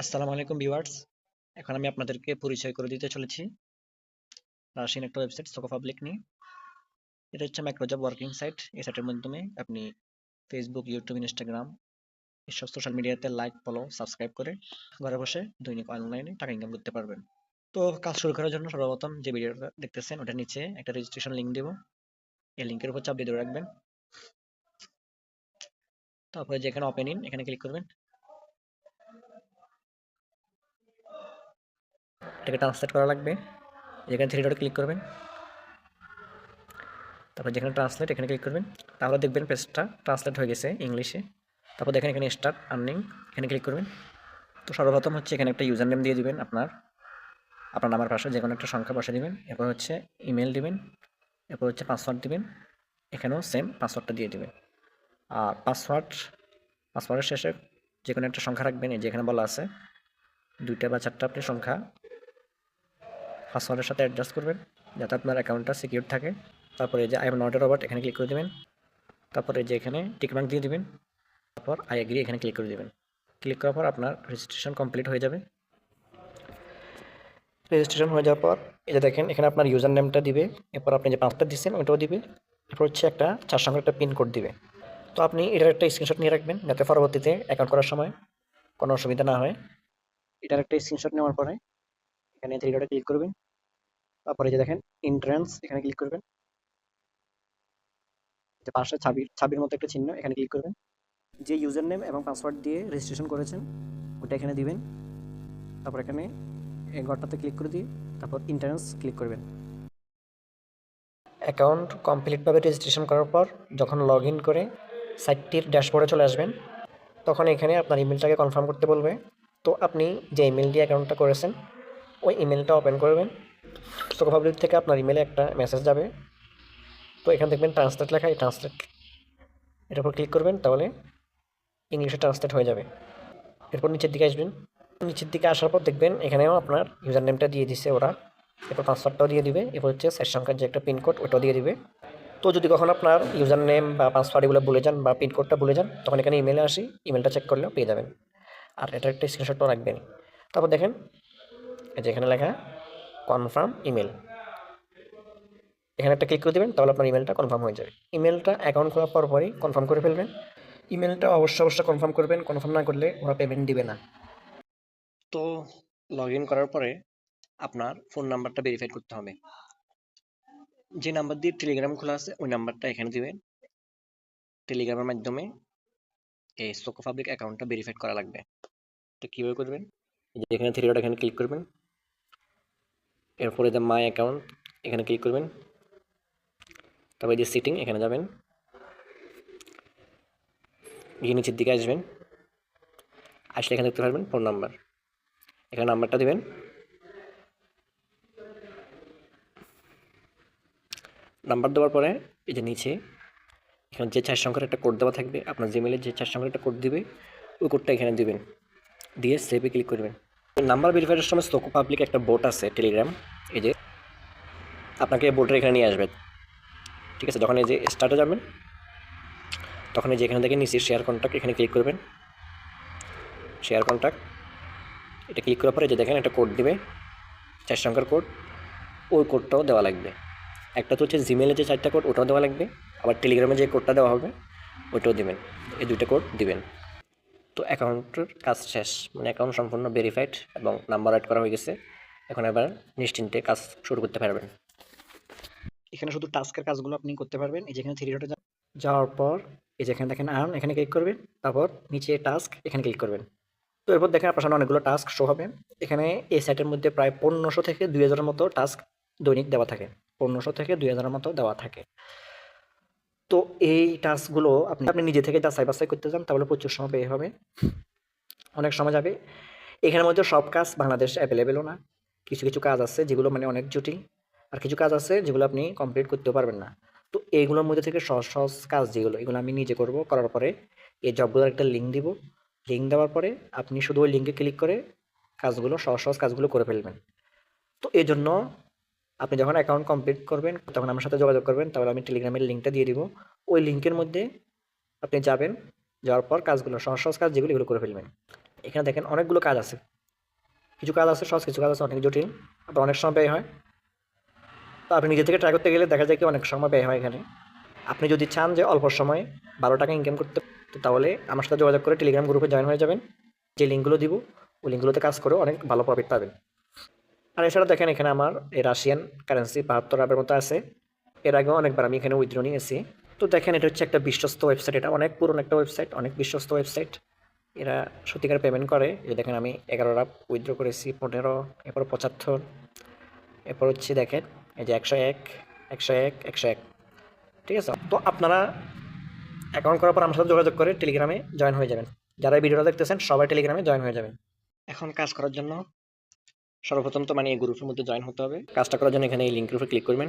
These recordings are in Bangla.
আসসালামু আলাইকুম ভিউয়ার্স। এখন আমি আপনাদেরকে পরিচয় করে দিতে চলেছি। রাশিয়ান একটা ওয়েবসাইট সোকো পাবলিক নিয়ে। এটা হচ্ছে মাইক্রোজব ওয়ার্কিং সাইট এই সাইটের মাধ্যমে আপনি ফেসবুক ইউটিউব ইনস্টাগ্রাম এসব সোশ্যাল মিডিয়াতে লাইক ফলো সাবস্ক্রাইব করে ঘরে বসে দৈনিক অনলাইনে টাকা ইনকাম করতে পারবেন। তো কাজ শুরু করার জন্য সর্বপ্রথম যে ভিডিওটা দেখতেছেন, ওটার নিচে একটা রেজিস্ট্রেশন লিঙ্ক দেবো। এই লিঙ্কের উপর চাপ দিয়ে রাখবেন। তারপরে যেখানে ওপেন ইন এখানে ক্লিক করবেন। এটাকে ট্রান্সলেট করা লাগবে। যেখানে থ্রি ডটে ক্লিক করবেন। তারপর যেখানে ট্রান্সলেট এখানে ক্লিক করবেন। তাহলে দেখবেন পেজটা ট্রান্সলেট হয়ে গেছে ইংলিশে তারপর দেখেন এখানে স্টার্ট আর্নিং এখানে ক্লিক করবেন। তো সর্বপ্রথম হচ্ছে এখানে একটা ইউজার নেম দিয়ে দিবেন আপনার আপনার নামের পাশে যে কোনো একটা সংখ্যা বসে দিবেন। এরপর হচ্ছে ইমেল দিবেন। এরপর হচ্ছে পাসওয়ার্ড দিবেন। এখানেও সেম পাসওয়ার্ডটা দিয়ে দিবেন। আর পাসওয়ার্ড পাসওয়ার্ডের শেষে যে কোনো একটা সংখ্যা রাখবেন। যেখানে বলা আছে, দুইটা বা চারটা আপনি সংখ্যা পাসওয়ার্ডের সাথে অ্যাডজাস্ট করবেন, যাতে আপনার অ্যাকাউন্টটা সিকিউর থাকে। তারপরে যে আই এম নট রোবট এখানে ক্লিক করে দেবেন। তারপরে যে এখানে টিকমার্ক দিয়ে দিবেন। তারপর আই এগ্রি এখানে ক্লিক করে দেবেন। ক্লিক করার পর আপনার রেজিস্ট্রেশন কমপ্লিট হয়ে যাবে। রেজিস্ট্রেশন হয়ে যাওয়ার পর যে দেখেন, এখানে আপনার ইউজার নেমটা দিবে। এরপর আপনি যে পাঁচটা দিচ্ছেন, ওইটাও দিবে। এরপর হচ্ছে একটা চার সংখ্যার একটা পিন কোড দিবে। তো আপনি এটার একটা স্ক্রিনশট নিয়ে রাখবেন, যাতে পরবর্তীতে অ্যাকাউন্ট করার সময় কোনো অসুবিধা না হয়। এটার একটা স্ক্রিনশট নেওয়ার পরে এখানে থ্রি ডটে ক্লিক করবেন। তারপরে যে দেখেন এন্ট্রান্স এখানে ক্লিক করবেন। পাশে ছাবির ছাবির মতো একটা চিহ্ন, এখানে ক্লিক করবেন। যে ইউজার নেম এবং পাসওয়ার্ড দিয়ে রেজিস্ট্রেশন করেছেন, ওটা এখানে দিবেন। তারপর এখানে এই ঘরটাতে ক্লিক করে দিয়ে তারপর ইন্টারেন্স ক্লিক করবেন। অ্যাকাউন্ট কমপ্লিটভাবে রেজিস্ট্রেশন করার পর যখন লগ ইন করে সাইটটির ড্যাশবোর্ডে চলে আসবেন, তখন এখানে আপনার ইমেলটাকে কনফার্ম করতে বলবে। তো আপনি যে ইমেল দিয়ে অ্যাকাউন্টটা করেছেন, ওই ইমেলটা ওপেন করবেন। সোকো পাবলিক থেকে আপনার ইমেলে একটা মেসেজ যাবে। তো এখানে দেখবেন ট্রান্সলেট লেখা, এই ট্রান্সলেট এটার উপর ক্লিক করবেন, তাহলে ইংলিশে ট্রান্সলেট হয়ে যাবে। এরপর নিচের দিকে আসবেন। নিচের দিকে আসার পর দেখবেন এখানেও আপনার ইউজার নেমটা দিয়ে দিছে ওরা। এরপর পাসওয়ার্ডটাও দিয়ে দিবে। এরপর হচ্ছে সাইট সংখ্যার যে একটা পিনকোড ওটাও দিয়ে দিবে। তো যদি কখন আপনার ইউজার নেম বা পাসওয়ার্ড এগুলো ভুলে যান বা পিনকোডটা ভুলে যান, তখন এখানে ইমেলে আসি ইমেলটা চেক করলেও পেয়ে যাবেন। আর এটা একটা স্ক্রিনশটও রাখবেন। তারপর দেখেন, এই যে এখানে লেখা কনফার্ম ইমেল এখানে একটা ক্লিক করে দেবেন তাহলে আপনার ইমেলটা কনফার্ম হয়ে যাবে। ইমেলটা অ্যাকাউন্ট খোলার পর পরই কনফার্ম করে ফেলবেন। ইমেলটা অবশ্যই অবশ্যই কনফার্ম করবেন কনফার্ম না করলে ওরা পেমেন্ট দিবে না। তো লগ ইন করার পরে আপনার ফোন নাম্বারটা ভেরিফাই করতে হবে। যে নাম্বার দিয়ে টেলিগ্রাম খোলা আছে ওই নাম্বারটা এখানে দিবেন। টেলিগ্রামের মাধ্যমে এই সোকো পাবলিক অ্যাকাউন্টটা ভেরিফাই করা লাগবে। তো কীভাবে করবেন? যে এখানে থ্রি ডট এখানে ক্লিক করবেন। এরপরে যে মাই অ্যাকাউন্ট এখানে ক্লিক করবেন। তারপরে যে সিটিং এখানে যাবেন। গিয়ে নিচের দিকে আসবেন। আসলে এখানে দেখতে পারবেন ফোন নাম্বার এখানে নাম্বারটা দেবেন। নাম্বার দেওয়ার পরে এই যে নিচে, এখানে যে চার সংখ্যার একটা কোড দেওয়া থাকবে, আপনার জিমেলে যে চার সংখ্যার একটা কোড দিবে, ওই কোডটা এখানে দেবেন। দিয়ে সেভে ক্লিক করবেন। নাম্বার ভেরিফাইয়ের সময় সোকো পাবলিক একটা বোট আছে টেলিগ্রাম এই যে, আপনাকে বোটের এখানে নিয়ে আসবে। ঠিক আছে, যখন এই যে স্টার্টে যাবেন, তখন এই যে এখানে থেকে নিচে শেয়ার কন্ট্যাক্ট এখানে ক্লিক করবেন। শেয়ার কন্ট্যাক্ট এটা ক্লিক করার পরে যে দেখেন, একটা কোড দিবে চার সংখ্যার কোড ওই কোডটাও দেওয়া লাগবে। একটা তো হচ্ছে জিমেলে যে চারটা কোড ওটাও দেওয়া লাগবে, আবার টেলিগ্রামে যে কোডটা দেওয়া হবে, ওইটাও দেবেন। এই দুইটা কোড দিবেন। তো অ্যাকাউন্টের কাজ শেষ। মানে অ্যাকাউন্ট সম্পূর্ণ ভেরিফাইড এবং নাম্বার অ্যাড করা হয়ে গেছে। এখন এবার নিশ্চিন্তে কাজ শুরু করতে পারবেন। এখানে শুধু টাস্কের কাজগুলো আপনি করতে পারবেন। এই যেখানে থ্রি ডটে যাওয়ার পর এই যেখানে দেখেন আর্ন এখানে ক্লিক করবেন। তারপর নিচে টাস্ক এখানে ক্লিক করবেন। তো এরপর দেখেন আপনার সামনে অনেকগুলো টাস্ক শো হবে। এখানে এই সাইটের মধ্যে প্রায় পনেরোশো থেকে দুই হাজারের মতো টাস্ক দৈনিক দেওয়া থাকে। পনেরোশো থেকে দুই হাজারের মতো দেওয়া থাকে। তো এই টাস্কগুলো আপনি আপনি নিজে থেকে যাচাই বাছাই করতে চান, তাহলে প্রচুর সময় ব্যয় হবে। অনেক সময় যাবে। এখানের মধ্যে সব কাজ বাংলাদেশ অ্যাভেলেবেলও না। কিছু কিছু কাজ আছে যেগুলো মানে অনেক জটিল। আর কিছু কাজ আছে যেগুলো আপনি কমপ্লিট করতেও পারবেন না। তো এইগুলোর মধ্যে থেকে সহজ সহজ কাজ যেগুলো, এগুলো আমি নিজে করব, করার পরে এই জবগুলোর একটা লিঙ্ক দিব। লিঙ্ক দেওয়ার পরে আপনি শুধু ওই লিঙ্কে ক্লিক করে কাজগুলো, সহজ সহজ কাজগুলো করে ফেলবেন। তো এই জন্য আপনি যখন অ্যাকাউন্ট কমপ্লিট করবেন, তখন আমার সাথে যোগাযোগ করবেন, তাহলে আমি টেলিগ্রামের লিঙ্কটা দিয়ে দিব। ওই লিঙ্কের মধ্যে আপনি যাবেন, যাওয়ার পর কাজগুলো, সহজ সহজ কাজ যেগুলো, এগুলো করে ফেলবেন। এখানে দেখেন অনেকগুলো কাজ আছে। কিছু কাজ আছে সহজ, কিছু কাজ আছে অনেক জটিল, আবার অনেক সময় ব্যয় হয়। তো আপনি নিজে থেকে ট্রাই করতে গেলে দেখা যায় কি অনেক সময় ব্যয় হয় এখানে। আপনি যদি চান যে অল্প সময়ে বারো টাকা ইনকাম করতে, তো তাহলে আমার সাথে যোগাযোগ করে টেলিগ্রাম গ্রুপে জয়েন হয়ে যাবেন। যে লিঙ্কগুলো দিব, ওই লিঙ্কগুলোতে কাজ করে অনেক ভালো প্রফিট পাবেন। আর এছাড়া দেখেন এখানে আমার এই রাশিয়ান কারেন্সি বাহাত্তর আবের মতো আছে। এর আগেও অনেকবার আমি এখানে উইথড্র নিয়েছি। তো দেখেন এটা হচ্ছে একটা বিশ্বস্ত ওয়েবসাইট এটা অনেক পুরনো একটা ওয়েবসাইট অনেক বিশ্বস্ত ওয়েবসাইট এরা সত্যিকার পেমেন্ট করে। যে দেখেন আমি এগারো এগারোটা উইথড্র করেছি, পনেরো, এরপর পঁচাত্তর, এরপর হচ্ছে দেখেন এই যে একশো এক একশো এক একশো এক। ঠিক আছে? তো আপনারা অ্যাকাউন্ট করার পর আমার সাথে যোগাযোগ করে টেলিগ্রামে জয়েন হয়ে যাবেন। যারা ভিডিওটা দেখতেছেন, সবাই টেলিগ্রামে জয়েন হয়ে যাবেন। এখন কাজ করার জন্য সর্বপ্রথম তো মানে এই গ্রুপের মধ্যে জয়েন হতে হবে। কাজটা করার জন্য এখানে এই লিঙ্কের উপরে ক্লিক করবেন।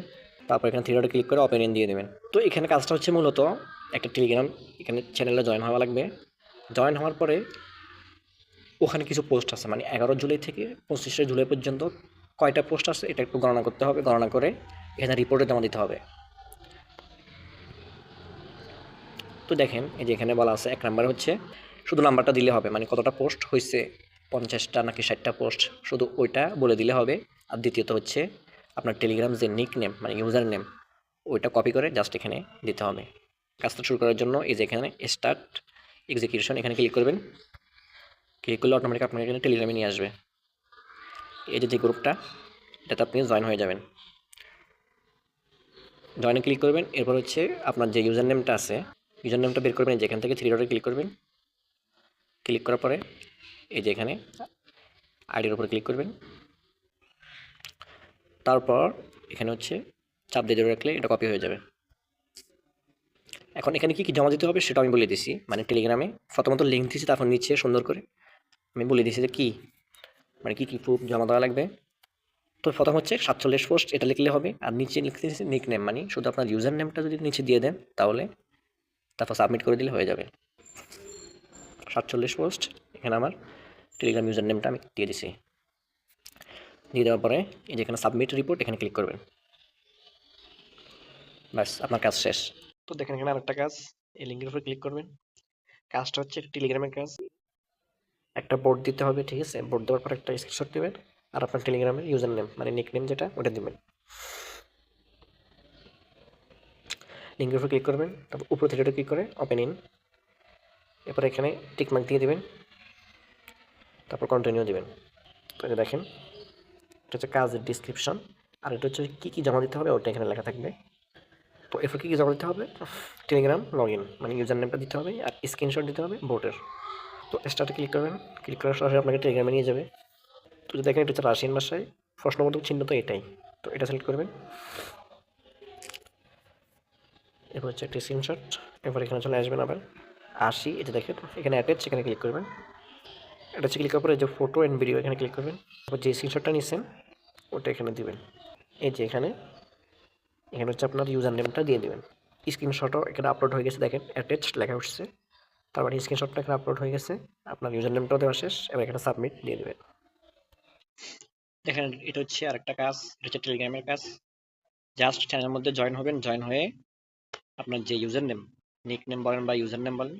তারপর এখানে থ্রিডটে ক্লিক করে ওপেন দিয়ে দেবেন। তো এখানে কাজটা হচ্ছে মূলত একটা টেলিগ্রাম এখানে চ্যানেলে জয়েন হওয়া লাগবে। জয়েন হওয়ার পরে ওখানে কিছু পোস্ট আছে মানে এগারো জুলাই থেকে পঁচিশে জুলাই পর্যন্ত কয়টা পোস্ট আছে এটা একটু গণনা করতে হবে, গণনা করে এখানে রিপোর্টে জমা দিতে হবে। তো দেখেন, এই যে এখানে বলা আছে এক নাম্বার হচ্ছে, শুধু নাম্বারটা দিলে হবে মানে কতটা পোস্ট হয়েছে পঞ্চাশটা নাকি ষাটটা পোস্ট শুধু ওইটা বলে দিলে হবে। আর দ্বিতীয়ত হচ্ছে আপনার টেলিগ্রাম যে নিক নেম মানে ইউজার নেম ওইটা কপি করে জাস্ট এখানে দিতে হবে। কাজটা শুরু করার জন্য এই যে এখানে স্টার্ট এক্সিকিউশন এখানে ক্লিক করবেন। ক্লিক করলে অটোমেটিক আপনার এখানে টেলিগ্রামে নিয়ে আসবে। এই যে যে গ্রুপটা এটাতে আপনি জয়েন হয়ে যাবেন। জয়েনে ক্লিক করবেন, এরপর হচ্ছে আপনার যে ইউজার নেমটা আছে ইউজার নেমটা বের করবেন যেখান থেকে থ্রি ডটে ক্লিক করবেন। ক্লিক করার পরে এই যে এখানে, আইডির উপরে ক্লিক করবেন। তারপর এখানে হচ্ছে চাপ দিয়ে ধরে রাখলে এটা কপি হয়ে যাবে। এখন এখানে কি কি জমা দিতে হবে সেটা আমি বলে দিছি। মানে টেলিগ্রামে প্রথমত লিঙ্ক দিয়েছি তারপর নিচে সুন্দর করে আমি বলে দিয়েছি যে কী মানে কী কী প্রুফ জমা দেওয়া লাগবে। তো প্রথম হচ্ছে সাতচল্লিশ পোস্ট এটা লিখলে হবে। আর নিচে লিখতে নিক নেম মানে শুধু আপনার ইউজার নেমটা যদি নিচে দিয়ে দেন, তাহলে তারপর সাবমিট করে দিলে হয়ে যাবে। সাতচল্লিশ পোস্ট এখানে আমার টেলিগ্রাম ইউজার নেমটা আমি দিয়ে দিছি। দিয়ে দেওয়ার পরে এই যে এখানে সাবমিট রিপোর্ট এখানে ক্লিক করবেন। ব্যাস আপনার কাজ শেষ। তো দেখেন এখানে আরেকটা কাজ এই লিঙ্কের উপরে ক্লিক করবেন। কাজটা হচ্ছে টেলিগ্রামের কাজ। একটা বোর্ড দিতে হবে ঠিক আছে? বোর্ড দেওয়ার পর একটা স্ক্রিনশট দেবেন আর আপনার টেলিগ্রামের ইউজার নেম মানে নিক নেম যেটা ওটা দিবেন। লিঙ্কের উপর ক্লিক করবেন তারপর উপর থেকে ক্লিক করে ওপেন ইন এরপর এখানে টিকমার্ক দিয়ে দিবেন। তারপর কন্টিনিউ দিবেন। তো এই দেখেন, এটা হচ্ছে কাজের ডিসক্রিপশন আর এটা হচ্ছে কী কী জমা দিতে হবে, ওটা এখানে লেখা থাকবে। তো এরপর কী কী জমা দিতে হবে? টেলিগ্রাম লগ ইন মানে ইউজার নেমটা দিতে হবে, আর স্ক্রিনশট দিতে হবে বোর্ডের তো স্টার্টে ক্লিক করবেন ক্লিক করার সরাসরি আপনাকে টেলিগ্রামে নিয়ে যাবে। তো যদি দেখেন এটা হচ্ছে রাশিয়ান ভাষায় প্রশ্নবোধক চিহ্ন তো এটাই। তো এটা সিলেক্ট করবেন। এরপর হচ্ছে একটি স্ক্রিনশট এরপর এখানে চলে আসবেন আবার। আসি এটা দেখেন, এখানে অ্যাটাচ এখানে ক্লিক করবেন। অ্যাটাচ ক্লিক করার পরে যে ফটো অ্যান্ড ভিডিও এখানে ক্লিক করবেন। তারপর যে স্ক্রিনশটটা নিচ্ছেন ওটা এখানে দিবেন। এই যে এখানে এখানে হচ্ছে আপনার ইউজার নেমটা দিয়ে দেবেন। স্ক্রিনশটও এখানে আপলোড হয়ে গেছে, দেখেন অ্যাটাচ লেখা উঠছে। তারপরে স্ক্রিনশটটা এখানে আপলোড হয়ে গেছে, আপনার ইউজার নেমটাও দেওয়া শেষ, এবার এখানে সাবমিট দিয়ে দেবেন। দেখেন, এটা হচ্ছে আরেকটা কাজ, এটা হচ্ছে টেলিগ্রামের কাজ। জাস্ট চ্যানেলের মধ্যে জয়েন হবেন জয়েন হয়ে আপনার যে ইউজার নেম নিক নেম বলেন বা ইউজার নেম বলেন,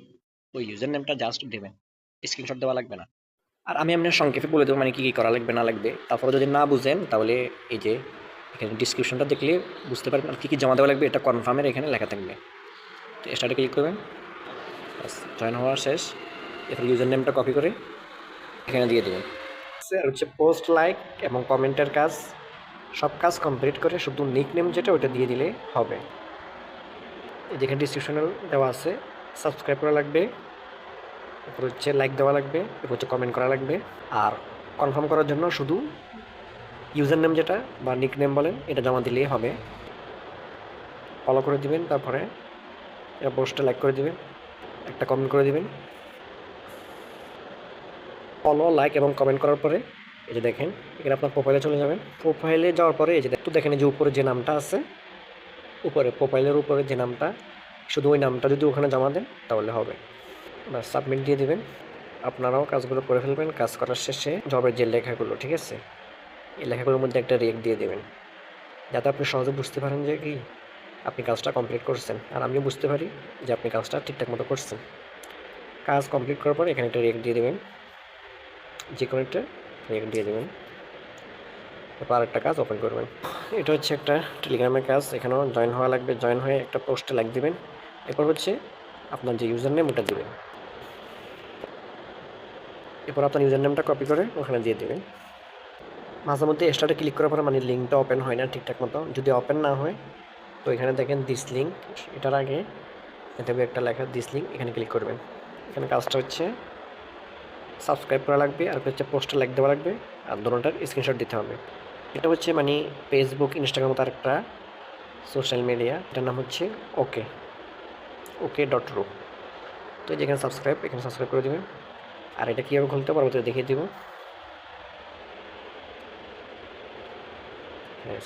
ওই ইউজার নেমটা জাস্ট দেবেন। স্ক্রিনশট দেওয়া লাগবে না। আর আমি আপনার সংক্ষেপে বলে দেবো মানে কী কী করা লাগবে, না লাগবে। তারপরে যদি না বুঝেন, তাহলে এই যে এখানে ডিসক্রিপশনটা দেখলে বুঝতে পারবেন আর কী কী জমা দেওয়া লাগবে, এটা কনফার্মের এখানে লেখা থাকবে। তো স্টার্টে ক্লিক করবেন। জয়েন হওয়ার শেষ। এরপর ইউজার নেমটা কপি করে এখানে দিয়ে দেবেন। আর হচ্ছে পোস্ট লাইক এবং কমেন্টের কাজ, সব কাজ কমপ্লিট করে শুধু নিক নেম যেটা ওটা দিয়ে দিলে হবে। এই যেখানে ডিসক্রিপশনাল দেওয়া আছে সাবস্ক্রাইব করা লাগবে। এরপর হচ্ছে লাইক দেওয়া লাগবে, এরপর হচ্ছে কমেন্ট করা লাগবে। আর কনফার্ম করার জন্য শুধু ইউজার নেম যেটা বা নিক নেম বলেন, এটা জমা দিলেই হবে। ফলো করে দিবেন, তারপরে এটা পোস্টে লাইক করে দিবেন, একটা কমেন্ট করে দিবেন। ফলো লাইক এবং কমেন্ট করার পরে, এই যে দেখেন, এখানে আপনার প্রোফাইলে চলে যাবেন। প্রোফাইলে যাওয়ার পরে, এই যে একটু দেখেন যে উপরে যে নামটা আছে, উপরে প্রোফাইলের উপরে যে নামটা, শুধু ওই নামটা যদি ওখানে জমা দেন, তাহলে হবে। বা সাবমিট দিয়ে দেবেন। আপনারাও কাজগুলো করে ফেলবেন, কাজ করার শেষে জবের যে লেখাগুলো, ঠিক আছে? এই লেখাগুলোর মধ্যে একটা রেক দিয়ে দেবেন। যাতে আপনি সহজে বুঝতে পারেন যে কি, আপনি কাজটা কমপ্লিট করছেন। আর আমিও বুঝতে পারি যে আপনি কাজটা ঠিকঠাক মতো করছেন। কাজ কমপ্লিট করার পর এখানে একটা রেক দিয়ে দেবেন। যে কোনো একটা রেক দিয়ে দেবেন। এরপর আরেকটা কাজ ওপেন করবেন। এটা হচ্ছে একটা টেলিগ্রামের কাজ। এখানেও জয়েন হওয়া লাগবে। জয়েন হয়ে একটা পোস্টে লাইক দিবেন। এরপর হচ্ছে আপনার যে ইউজার নেম ওটা দিবেন। এরপর আপনার ইউজার নামটা কপি করে ওখানে দিয়ে দেবেন। মাঝে মধ্যে স্টার্টে ক্লিক করার পরে মানে লিঙ্কটা ওপেন হয় না ঠিকঠাক মতো। যদি ওপেন না হয়, তো এখানে দেখেন দিস লিঙ্ক এটার আগে এতে একটা লেখা দিস লিঙ্ক এখানে ক্লিক করবেন। এখানে কাজটা হচ্ছে সাবস্ক্রাইব করা লাগবে আর হচ্ছে পোস্টে লাইক দেওয়া লাগবে আর দোনোটার স্ক্রিনশট দিতে হবে। এটা হচ্ছে মানে ফেসবুক ইনস্টাগ্রাম তার একটা সোশ্যাল মিডিয়া এটার নাম হচ্ছে ওকে ওকে ডট রু তো যেখানে সাবস্ক্রাইব এখানে সাবস্ক্রাইব করে দেবেন। আর এটা কীভাবে খুলতে পারব তো দেখিয়ে দিব।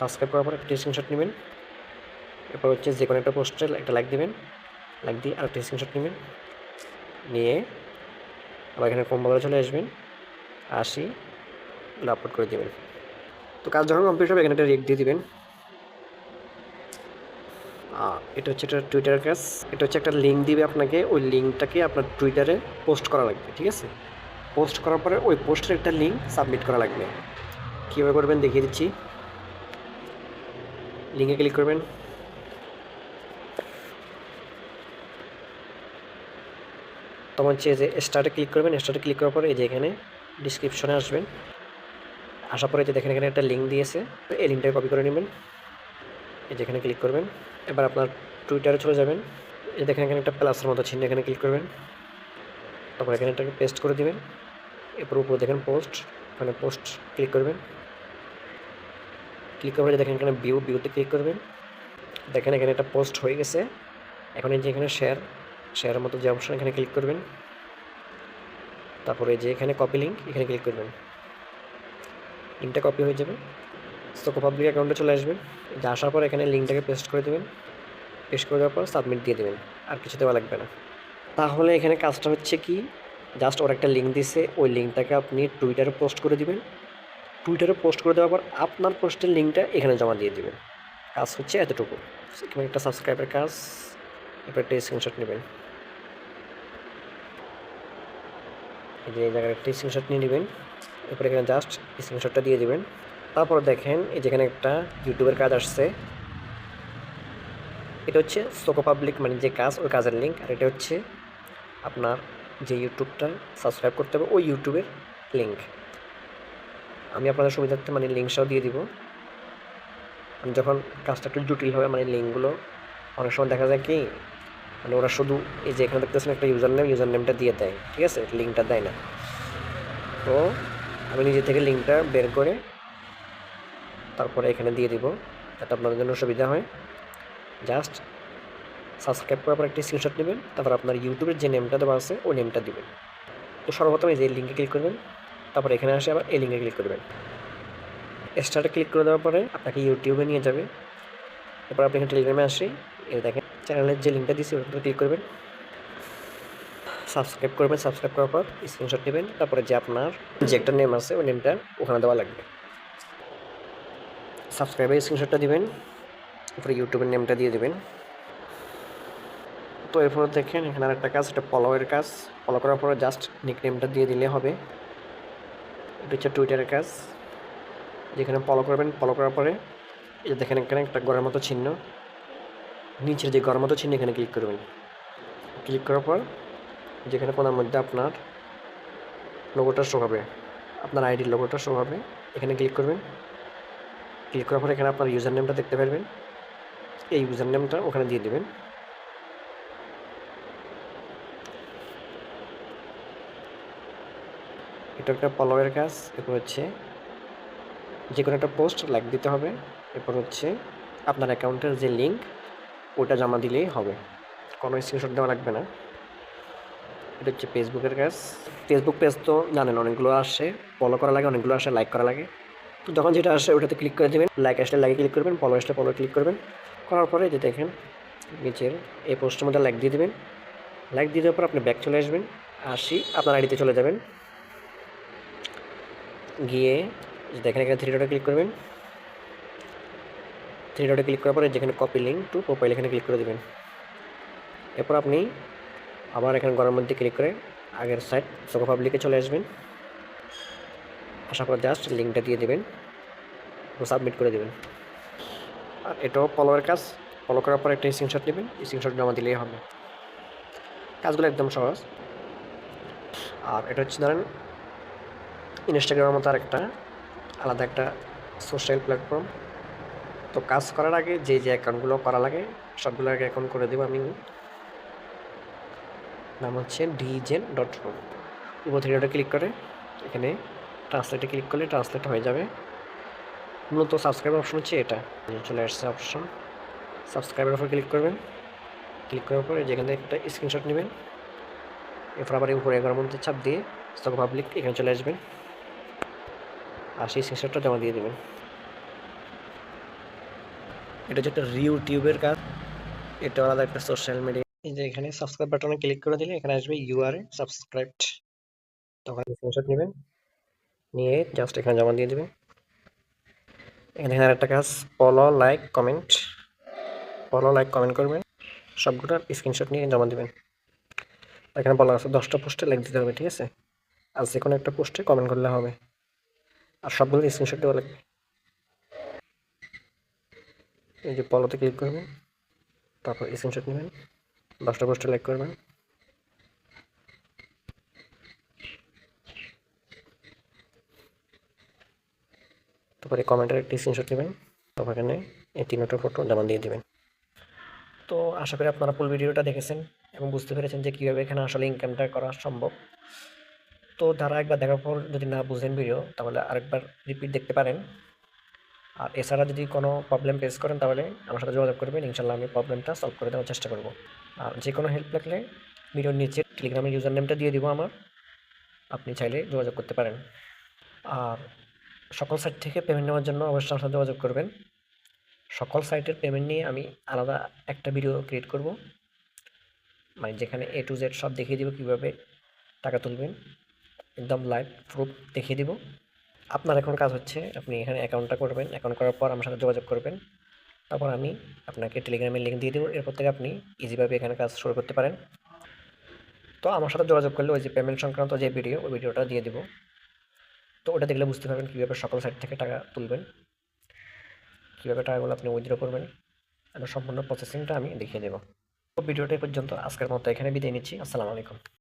সাবস্ক্রাইব করার পর একটা স্ক্রিনশট নেবেন। এরপর হচ্ছে যে কোনো একটা পোস্টে একটা লাইক দিবেন। লাইক দিয়ে আর একটা স্ক্রিনশট নেবেন। নিয়ে আবার এখানে কম কম্পাউন্ডে চলে আসবেন। আসি আপলোড করে দেবেন। তো কাজ যখন কমপ্লিট হবে, এখানে একটা রেক দিয়ে দিবেন। এটা হচ্ছে একটা টুইটার কাজ এটা হচ্ছে একটা লিঙ্ক দিবে আপনাকে, ওই লিঙ্কটাকে আপনার টুইটারে পোস্ট করা লাগবে, ঠিক আছে? পোস্ট করার পরে ওই পোস্টের একটা লিঙ্ক সাবমিট করা লাগবে। কীভাবে করবেন দেখিয়ে দিচ্ছি। লিঙ্কে ক্লিক করবেন। তখন হচ্ছে যে স্টার্টে ক্লিক করবেন স্টার্টে ক্লিক করার পরে এই যে এখানে ডিসক্রিপশনে আসবেন। আসার পরে যে দেখেন এখানে একটা লিঙ্ক দিয়েছে, এই লিঙ্কটাকে কপি করে নেবেন। এই যেখানে ক্লিক করবেন, এবার আপনার টুইটারে চলে যাবেন। এই দেখেন এখানে একটা প্লাসের মতো চিহ্ন এখানে ক্লিক করবেন। তারপর এখানে এটাকে পেস্ট করে দেবেন। এরপর উপরে দেখেন পোস্ট এখানে পোস্ট ক্লিক করবেন। ক্লিক পরে দেখেন এখানে ভিউ ভিউতে ক্লিক করবেন। দেখেন এখানে একটা পোস্ট হয়ে গেছে। এখন এই যে এখানে শেয়ার শেয়ারের মতো যে অপশন এখানে ক্লিক করবেন। তারপরে যে এখানে কপি লিঙ্ক এখানে ক্লিক করবেন। লিঙ্কটা কপি হয়ে যাবে। সোকো পাবলিক অ্যাকাউন্টে চলে আসবেন। আসার পর এখানে লিঙ্কটাকে পেস্ট করে দেবেন। পেস্ট করে দেওয়ার পর সাবমিট দিয়ে দেবেন, আর কিছু দেওয়া লাগবে না। তাহলে এখানে কাজটা হচ্ছে কি? জাস্ট ওর একটা লিঙ্ক দিছে, ওই লিঙ্কটাকে আপনি টুইটারে পোস্ট করে দিবেন। টুইটারে পোস্ট করে দেওয়ার পর আপনার পোস্টের লিঙ্কটা এখানে জমা দিয়ে দেবেন। কাজ হচ্ছে এতটুকু। একটা সাবস্ক্রাইবের কাজ, এরপর একটা স্ক্রিনশট নেবেন। এই জায়গায় একটা স্ক্রিনশট নিয়ে নেবেন। এরপর এখানে জাস্ট স্ক্রিনশটটা দিয়ে দিবেন। তারপর দেখেন এই যেখানে একটা ইউটিউবের কাজ আসছে। এটা হচ্ছে সোকো পাবলিক মানে যে কাজ, ওই কাজের লিঙ্ক আর এটা হচ্ছে আপনার যে ইউটিউবটা সাবস্ক্রাইব করতে হবে ওই ইউটিউবের লিঙ্ক আমি আপনাদের সুবিধার্থে মানে লিঙ্কটাও দিয়ে দিব। আমি যখন কাজটা একটু জটিল হবে মানে লিঙ্কগুলো অনেক সময় দেখা যায় কি মানে ওরা শুধু এই যে এখানে দেখতেছেন একটা ইউজার নেম ইউজার নেমটা দিয়ে দেয়, ঠিক আছে? লিঙ্কটা দেয় না। তো আমি নিজে থেকে লিঙ্কটা বের করে তারপরে এখানে দিয়ে দিব যাতে আপনাদের জন্য সুবিধা হয়। জাস্ট সাবস্ক্রাইব করার পর একটি স্ক্রিনশট নেবেন, তারপর আপনার ইউটিউবের যে নেমটা দেওয়া আছে, ওই নেমটা দিবেন। তো সর্বপ্রথম এই যে লিঙ্কে ক্লিক করবেন, তারপর এখানে আসে আবার এই লিঙ্কে ক্লিক করবেন। স্টার্টে ক্লিক করে দেওয়ার পরে আপনাকে ইউটিউবে নিয়ে যাবে। এরপর আপনি এখানে টেলিগ্রামে আসে, এই দেখেন চ্যানেলের যে লিঙ্কটা দিয়েছি ওটাতে ক্লিক করবেন। সাবস্ক্রাইব করবেন সাবস্ক্রাইব করার পর স্ক্রিনশট নেবেন, তারপরে যে আপনার যে একটা নেম আছে, ওই নেমটা ওখানে দেওয়া লাগবে। সাবস্ক্রাইবের স্ক্রিনশটটা দিবেন, তারপরে ইউটিউবের নেমটা দিয়ে দেবেন। তো এরপর দেখেন, এখানে আরেকটা কাজ, এটা ফলোয়ের কাজ। ফলো করার পরে জাস্ট নিক নেমটা দিয়ে দিলে হবে। এটা হচ্ছে টুইটারের কাজ। যেখানে ফলো করবেন ফলো করার পরে এই যে দেখেন, এখানে একটা গড়ের মতো চিহ্ন। নিচের যে গড়ের মতো চিহ্ন, এখানে ক্লিক করবেন। ক্লিক করার পর যেখানে কোনার মধ্যে আপনার লোগোটা শো হবে। আপনার আইডির লোগোটা শো হবে। এখানে ক্লিক করবেন। ক্লিক করার পর এখানে আপনার ইউজার নেমটা দেখতে পারবেন। এই ইউজার নেমটা ওখানে দিয়ে দেবেন। এটা একটা ফলোয়ের কাজ, এরপর হচ্ছে যে কোনো একটা পোস্ট লাইক দিতে হবে, এরপর হচ্ছে আপনার অ্যাকাউন্টের যে লিঙ্ক ওটা জমা দিলেই হবে। কোনো স্ক্রিনশট দেওয়া লাগবে না। এটা হচ্ছে ফেসবুকের কাজ। ফেসবুক পেজ তো জানেন, অনেকগুলো আসে। ফলো করা লাগে, অনেকগুলো আসে লাইক করা লাগে। তো যখন যেটা আসে ওটাতে ক্লিক করে দেবেন লাইক আসলে লাইকে ক্লিক করবেন ফলো আসলে ফলো ক্লিক করবেন। করার পরে যে দেখেন, নিচের এই পোস্টের মধ্যে লাইক দিয়ে দেবেন। লাইক দিয়ে দেওয়ার পর আপনি ব্যাক চলে আসবেন, আসি, আপনার আইডিতে চলে যাবেন। গিয়ে দেখেন, এখানে থ্রি ডটে ক্লিক করবেন। থ্রি ডটে ক্লিক করার পরে যেখানে কপি লিঙ্ক টু প্রোফাইল এখানে ক্লিক করে দেবেন। এরপর আপনি আবার এখানে গড়ের মধ্যে ক্লিক করে আগের সাইট সোকো পাবলিকে চলে আসবেন। আসার পর জাস্ট, লিঙ্কটা দিয়ে দেবেন। সাবমিট করে দেবেন। আর এটাও ফলোয়ার কাজ। ফলো করার পর একটা স্ক্রিনশট নেবেন। স্ক্রিনশট জমা দিলেই হবে। কাজগুলো একদম সহজ। আর এটা হচ্ছে ধরেন ইনস্টাগ্রামের মতো আরেকটা, আলাদা একটা সোশ্যাল প্ল্যাটফর্ম তো কাজ করার আগে যে যে অ্যাকাউন্টগুলো করা লাগে, সবগুলো আগে অ্যাকাউন্ট করে দেবো আমি। নাম হচ্ছে ডিজেন ডট কম উপর থেকে ওটা ক্লিক করে, এখানে ট্রান্সলেটে ক্লিক করলে ট্রান্সলেট হয়ে যাবে। মূলত সাবস্ক্রাইব অপশন হচ্ছে এটা। চলে আসছে অপশন সাবস্ক্রাইবের উপর ক্লিক করবেন। ক্লিক করার পরে যেখান থেকে একটা স্ক্রিনশট নেবেন, এরপর আবার উপরে এগারো মধ্যে চাপ দিয়ে স্টক পাবলিক এখানে চলে আসবেন। আর সেই স্ক্রিনশটটা জমা দিয়ে দেবেন। এটা হচ্ছে একটা ইউটিউবের কাজ। এটা আলাদা একটা সোশ্যাল মিডিয়া এই যে এখানে সাবস্ক্রাইব বাটনে ক্লিক করে দিলে এখানে আসবে ইউআরএ সাবস্ক্রাইবড তখন স্ক্রিনশট নেবেন। নিয়ে জাস্ট এখানে জমা দিয়ে দেবেন। এখানে এখানে একটা কাজ follow like comment follow like comment করবেন। সবগুলোর স্ক্রিনশট নিয়ে জমা দেবেন। এখানে বলা আছে দশটা পোস্টে লাইক দিতে হবে, ঠিক আছে? আর যে কোনো একটা পোস্টে কমেন্ট করলে হবে। আর সবগুলো স্ক্রিনশট দেওয়া লাগবে। এই যে পলোতে ক্লিক করবেন, তারপর স্ক্রিনশট নেবেন। দশটা পোস্টে লাইক করবেন। তারপরে কমেন্টের একটি স্ক্রিনশট নেবেন। তারপর এখানে এই তিনটা ফটো জমা দিয়ে দেবেন। তো আশা করি আপনারা ফুল ভিডিওটা দেখেছেন এবং বুঝতে পেরেছেন যে কীভাবে এখানে আসলে ইনকামটা করা সম্ভব। তো যারা একবার দেখার পর যদি না বুঝেন ভিডিও তাহলে আরেকবার রিপিট দেখতে পারেন। আর এছাড়া যদি কোনো প্রবলেম ফেস করেন, তাহলে আমার সাথে যোগাযোগ করবেন। ইনশাল্লাহ আমি প্রবলেমটা সলভ করে দেওয়ার চেষ্টা করব। আর যে কোনো হেল্প লাগলে ভিডিওর নিচে টেলিগ্রামের ইউজার নেমটা দিয়ে দিব আমার। আপনি চাইলে যোগাযোগ করতে পারেন। আর সকল সাইট থেকে পেমেন্ট নেওয়ার জন্য অবশ্যই আমার সাথে যোগাযোগ করবেন। সকল সাইটের পেমেন্ট নিয়ে আমি আলাদা একটা ভিডিও ক্রিয়েট করব। মানে যেখানে এ টু জেড সব দেখিয়ে দিব কীভাবে টাকা তুলবেন। একদম লাইভ প্রুফ দেখিয়ে দিব। আপনার এখন কাজ হচ্ছে আপনি এখানে অ্যাকাউন্টটা করবেন। অ্যাকাউন্ট করার পর আমার সাথে যোগাযোগ করবেন। তারপর আমি আপনাকে টেলিগ্রামের লিঙ্ক দিয়ে দেবো। এরপর থেকে আপনি ইজিভাবে এখানে কাজ শুরু করতে পারেন। তো আমার সাথে যোগাযোগ করলে ওই যে পেমেন্ট সংক্রান্ত যে ভিডিও ওই ভিডিওটা দিয়ে দেবো। তো ওটা দেখলে বুঝতে পারবেন কীভাবে সকল সাইট থেকে টাকা তুলবেন, কীভাবে টাকাগুলো আপনি উইথড্র করবেন সম্পূর্ণ প্রসেসিংটা আমি দেখিয়ে দেবো। ভিডিওটা পর্যন্ত, আজকের মতো এখানে বিদায় নিচ্ছি, আসসালামু আলাইকুম।